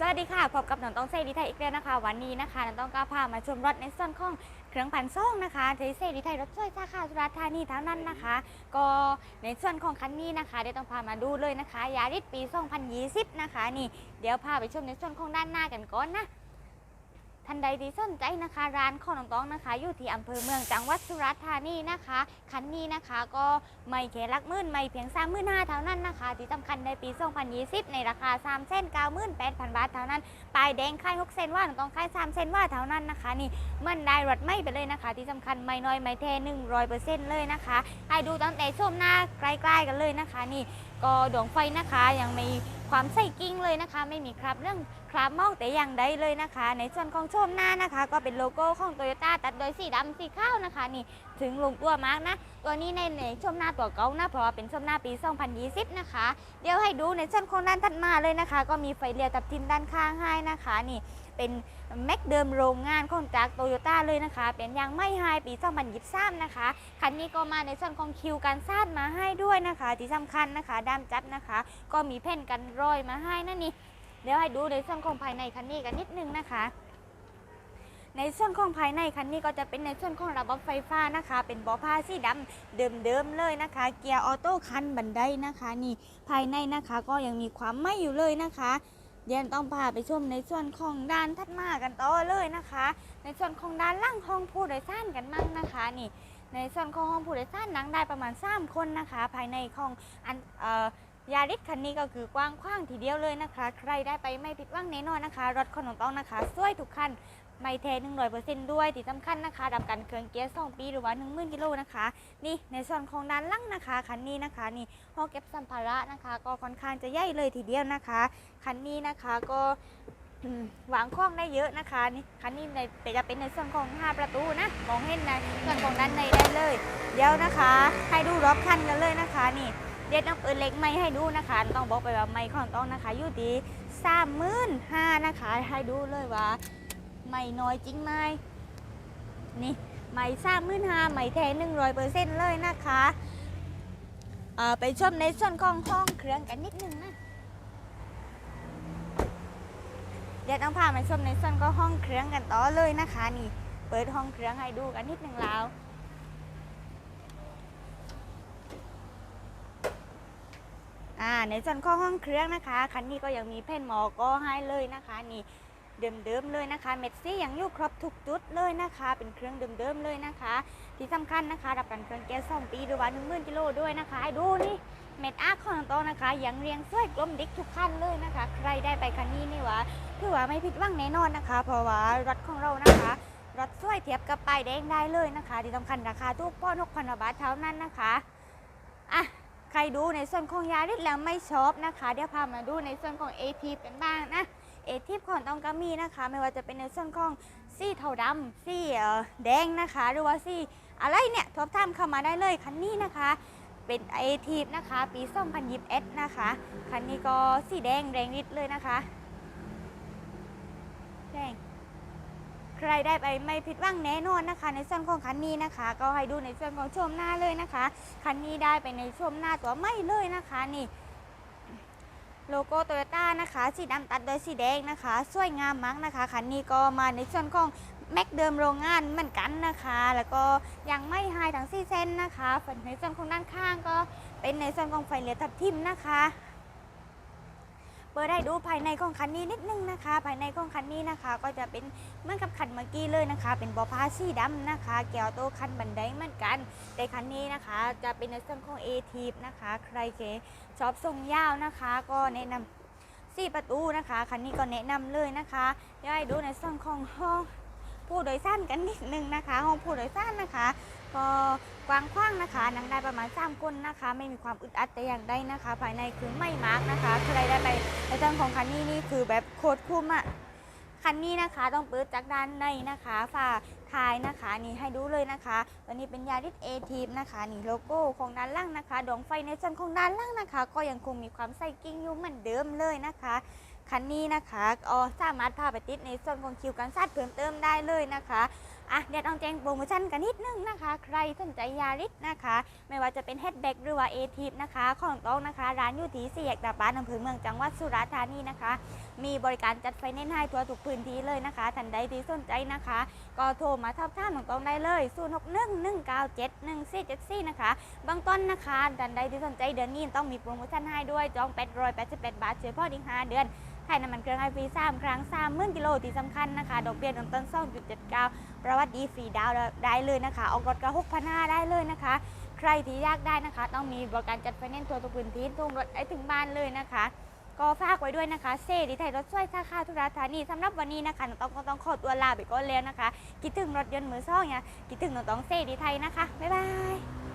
สวัสดีค่ะ พบกับหนองต้องเซดิไทยอีกแล้วนะคะ วันนี้นะคะหนองต้องก็พามาชมรถในส่วนของเครื่องพันซ่องนะคะที่เซดิไทยรถช่วยสาขาสุราษฎร์ธานีเท่านั้นนะคะ ก็ในส่วนของคันนี้นะคะเดี๋ยวต้องพามาดูเลยนะคะยาริสปี 2020 นะคะ นี่เดี๋ยวพาไปชมในส่วนของด้านหน้ากันก่อนนะ ท่านใดที่สนใจนะคะ ร้านของน้องต้องนะคะ อยู่ที่อำเภอเมืองจังหวัดสุราษฎร์ธานีนะคะคันนี้นะคะก็ไม่แค่ลักมื่นไม่เพียงสามมื่นห้าเท่านั้นนะคะ ที่สำคัญในปี 2020 ในราคา3เส้น98,000บาทเท่านั้นปลายแดงค่าย6เซนว่าน้องต้องค่าย3เซนว่าเท่านั้นนะคะ นี่มันได้รถไม่ไปเลยนะคะ ที่สำคัญไม่น้อยไม่แท้100%เซนเลยนะคะให้ดูตั้งแต่ชมหน้าใกล้ๆกันเลยนะคะนี่ ก็ดวงไฟนะคะยังมีความใส่กิ้งเลยนะคะ ไม่มีครับเรื่องคราบมอกแต่อย่างใดเลยนะคะ ในส่วนของโชมหน้านะคะ ก็เป็นโลโก้ของโตโยต้าตัดโดยสีดำสีขาวนะคะนี่ถึงลงตัวมากนะ ตัวนี้ในในชมหน้าตัวเก่านะเพราะว่าเป็นชมหน้าปี 2020 นะคะ เดี๋ยวให้ดูในส่วนของด้านถัดมาเลยนะคะ ก็มีไฟเลี้ยวตับทิมด้านข้างให้นะคะนี่ เป็นแม็กเดิมโรงงานของจากโตโยต้าเลยนะคะ เป็นยางไม่ไฮปี2023นะคะ คันนี้ก็มาในส่วนของคิวการซาดมาให้ด้วยนะคะ ที่สำคัญนะคะ ด้ามจับนะคะ ก็มีแผ่นกันรอยมาให้นั่นนี่เดี๋ยวให้ดูในส่วนของภายในคันนี้กันนิดนึงนะคะในส่วนของภายในคันนี้ก็จะเป็นในส่วนของระบบไฟฟ้านะคะ เป็นบาะผ้าสีดำเดิมๆเลยนะคะ เกียร์ออโต้คันบันไดนะคะ นี่ภายในนะคะก็ยังมีความไหม่อยู่เลยนะคะ เดี๋ยวต้องพาไปชมในส่วนของด้านทัดมากันต่อเลยนะคะ ในส่วนของด้านล่างห้องผู้โดยสารกันมั่งนะคะนี่ในส่วนของห้องผู้โดยสารนั่งได้ประมาณ3คนนะคะ ภายในของอันเอ่อยาริสคันนี้ก็คือกว้างขว้างทีเดียวเลยนะคะ ใครได้ไปไม่ผิดหวังแน่นอนนะคะ รถของน้องต้องนะคะสวยทุกคัน ไม่แท้หนึ่งร้อยเปอร์เซ็นต์ด้วยที่สำคัญนะคะดับกันเครื่องเกียร์สองปีหรือว่าหนึ่งหมื่นกิโลนะคะ นี่ในส่วนของด้านล่างนะคะคันนี้นะคะนี่ห้องเก็บสัมภาระนะคะ ก็ค่อนข้างจะใหญ่เลยทีเดียวนะคะคันนี้นะคะก็วางข้องได้เยอะนะคะนี่คันนี้ในจะเป็นในส่วนของ 5 ประตูนะมองเห็นในส่วนของด้านในได้เลย เดี๋ยวนะคะ ให้ดูรอบคันกันเลยนะคะ นี่เดี๋ยวต้องเปิดเล็กไม่ให้ดูนะคะ ต้องบอกไปว่าไม่ของต้องนะคะอยู่ที่สามหมื่นห้านะคะ ให้ดูเลยว่า ไม่น้อยจริงไหมนี่ไม่สร้างมื่นหาไม่แท้หนึ่งร้อยเปอร์เซ็นต์เลยนะคะไปชมในส่วนของห้องเครื่องกันนิดนึงนะเดี๋ยวต้องพามาชมในส่วนของห้องเครื่องกันต่อเลยนะคะนี่ เปิดห้องเครื่องให้ดูกันนิดนึงแล้วอ่าในส่วนของห้องเครื่องนะคะ คันนี้ก็ยังมีแผ่นหมอก็ให้เลยนะคะนี่ เดิมๆเลยนะคะเม็ดซี่ยังอยู่ครบทุกจุดเลยนะคะ เป็นเครื่องเดิมๆเลยนะคะ ที่สำคัญนะคะรับกันเครื่องแก๊สสองปีหรือว่าหนึ่งหมื่นกิโลด้วยนะคะดูนี่เม็ดอาร์คของโตนะคะยังเรียงสวยกลมดิกทุกคันเลยนะคะ ใครได้ไปคันนี้นี่วะถือว่าไม่ผิดหวังแน่นอนนะคะ เพราะว่ารถของเรานะคะรถสวยเทียบกับป้ายแดงได้เลยนะคะ ที่สำคัญราคาทุกป้อนกพันบาทเท่านั้นนะคะอะใครดูในส่วนของยาริสแล้วไม่ชอบนะคะ เดี๋ยวพามาดูในส่วนของ AT กันบ้างนะ เอทิปของตองก็มีนะคะ ไม่ว่าจะเป็นในส่วนของสีเทาดำสีแดงนะคะ หรือว่าสีอะไรเนี่ยทบทามเข้ามาได้เลยคันนี้นะคะ เป็นเอทีปนะคะ ปี2021นะคะคันนี้ก็สีแดงแดงนิดเลยนะคะแดงใครได้ไปไม่ผิดหวังแน่นอนนะคะ ในส่วนของคันนี้นะคะ ก็ให้ดูในส่วนของชมหน้าเลยนะคะคันนี้ได้ไปในชมหน้าตัวไม่เลยนะคะนี่ โลโก้โตโยต้านะคะสีดำตัดโดยสีแดงนะคะ สวยงามมากนะคะคันนี้ก็มาในส่วนของแม็กเดิมโรงงานเหมือนกันนะคะ แล้วก็ยังไม่หายทั้งสี่เส้นนะคะฝันในส่วนของด้านข้างก็เป็นในส่วนของไฟเลี้ยทับทิมนะคะ ปิดได้ดูภายในของคันนี้นิดนึงนะคะ ภายในของคันนี้นะคะ ก็จะเป็นเหมือนกับคันเมื่อกี้เลยนะคะ เป็นบอพาสีดำนะคะเกี่ยวโตวคันบันไดเหมือนกัน แต่คันนี้นะคะ จะเป็นในส่วนของเอทีนะคะ ใครเคชอบทรงยาวนะคะ ก็แนะนำสี่ประตูนะคะ คันนี้ก็แนะนำเลยนะคะเดี๋ยดูในส่วนของห้องผู้โดยสารกันนิดนึงนะคะ ห้องผู้โดยสารนะคะ ก็กว้างขว้างนะคะนั่งได้ประมาณ3คนนะคะ ไม่มีความอึดอัดแต่อย่างใดนะคะ ภายในคือไม่มาร์กนะคะใครได้ไปในเรื่องของคันนี้นี่คือแบบโคตรคุ้มอะคันนี้นะคะต้องเปิดจากด้านในนะคะฝาท้ายนะคะนี่ให้ดูเลยนะคะตัวนี้เป็นยาริสเอทีฟนะคะนี่โลโก้ของด้านล่างนะคะดวงไฟในส่วนของด้านล่างนะคะ ก็ยังคงมีความใส่กิ้งอยู่เหมือนเดิมเลยนะคะคันนี้นะคะอ๋อสามารถพาไปติดในส่วนของคิวการซัดเพิ่มเติมได้เลยนะคะ อะเดี๋ยวต้องแจ้งโปรโมชั่นกันนิดนึงนะคะ ใครสนใจยาริสนะคะ ไม่ว่าจะเป็นเฮดแบ็กหรือว่าเอทีฟนะคะ ของต้องนะคะ ร้านอยู่ที่สี่แยกตาปานอำเภอเมืองจังหวัดสุราษฎร์ธานีนะคะ มีบริการจัดไฟแนนซ์ให้ทั่วทุกพื้นที่เลยนะคะท่านใดที่สนใจนะคะ ก็โทรมาทับท่ามของต้องได้เลย0 6 1 1 9 7 1 4 7 4นะคะบางต้นนะคะท่านใดที่สนใจเดือนนี้ต้องมีโปรโมชั่นให้ด้วยจอง888บาทเฉพาะดิ้ง5เดือน ถ่ายน้ำมันเครื่องไอฟรี3ครั้ง3หมื่นกิโลที่สำคัญนะคะ ดอกเบี้ยเริ่มต้น2.79ประวัติดีฟรีดาวได้เลยนะคะ ออกรถก็6,500ได้เลยนะคะ ใครที่อยากได้นะคะ ต้องมีบริการจัดไฟแนนซ์ตัวทุกพื้นที่ทุ่งรถได้ถึงบ้านเลยนะคะก็ฝากไว้ด้วยนะคะเซดีไทยรถช่วยสาขาธุราธานีสำหรับวันนี้นะคะน้องต้องต้องขอตัวลาไปก่อนแล้วนะคะ คิดถึงรถยนต์มือซ่องเนี่ยคิดถึงน้องต้องเซดีไทยนะคะ บ๊ายบาย